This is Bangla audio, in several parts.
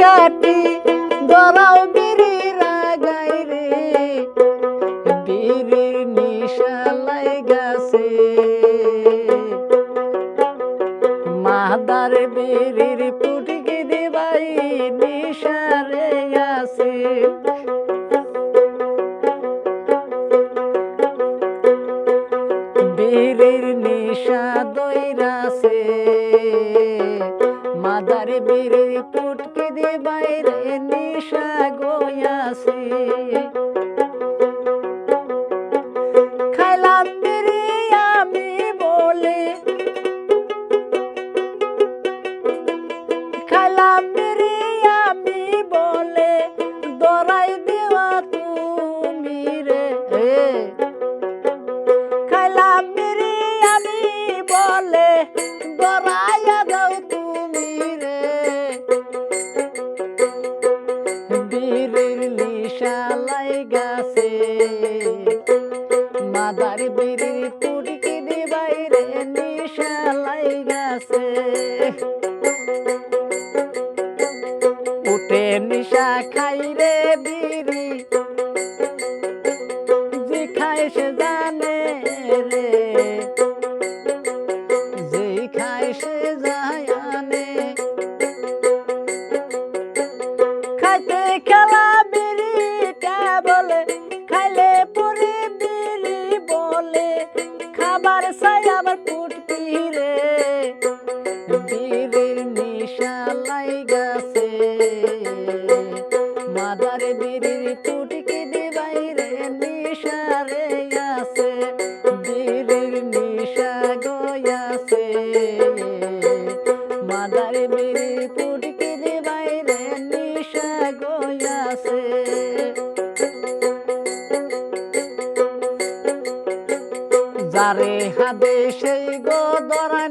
গাটি দরাও বিড়ি রাগাই রে। বিড়ির নিশালাই গাছে। মাদার বিড়ির পুটকি দিবাই নিশারে আছে। বীরের নিশা দইরাছে। মাদার বীরের পুটকি দে বাইরে নিশা গয়াছে বীরের নিশালাই গাছে। মাদার বিড়ির পুটকি দিবাই রে নিশালাই গাছে। উঠে নিশা খাই রে বিড়ি, যে খায় সে জানে রে। যে খায় সে জানে। খাইতে খেলা মাদার বীরের পুটকি দিবাই রে আছে বীরের নিশা গয়াছে মাদার বীরের পুটকি দিবাই নিশা গয়াছে যারে হাদে সেই গো দরায়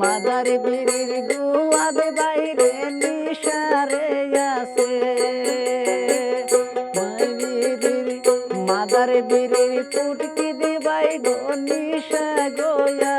মাদার বিড়ির বাইরে বাইরে নিশারে আছে। মাদার বিড়ির পুটকি দিবাই গো নিশা গয়া।